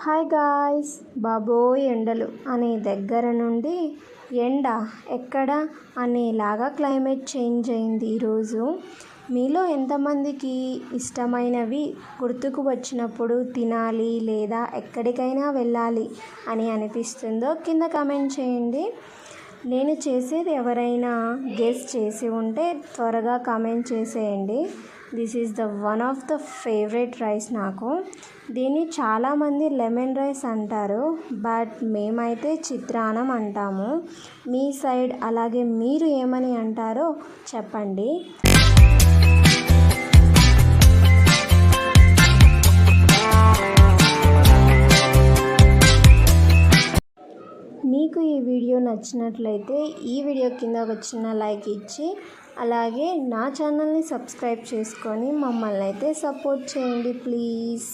Hi guys. బాబోయ్ ఎండలు. అనే దగ్గర నుండి ఎండ ఎక్కడ అనేలాగా క్లైమేట్ చేంజ్ అయింది ఈరోజు. మీలో ఎంతమందికి ఇష్టమైనవి గుర్తుకు వచ్చినప్పుడు తినాలి లేదా ఎక్కడికైనా వెళ్ళాలి అని అనిపిస్తుందో కింద కామెంట్ చేయండి. నేను చేసేది ఎవరైనా గెస్ చేసి ఉంటే త్వరగా కామెంట్ చేసేయండి. This is the one of the favourite rice నాకు. దీన్ని చాలామంది లెమన్ రైస్ అంటారు బట్ మేమైతే చిత్రాన్నం అంటాము. మీ సైడ్ అలాగే మీరు ఏమని అంటారో చెప్పండి. మీకు ఈ వీడియో నచ్చినట్లయితే ఈ వీడియో కింద ఒక చిన్న లైక్ ఇచ్చి అలాగే నా ఛానల్ని సబ్స్క్రైబ్ చేసుకొని మమ్మల్ని అయితే సపోర్ట్ చేయండి ప్లీజ్.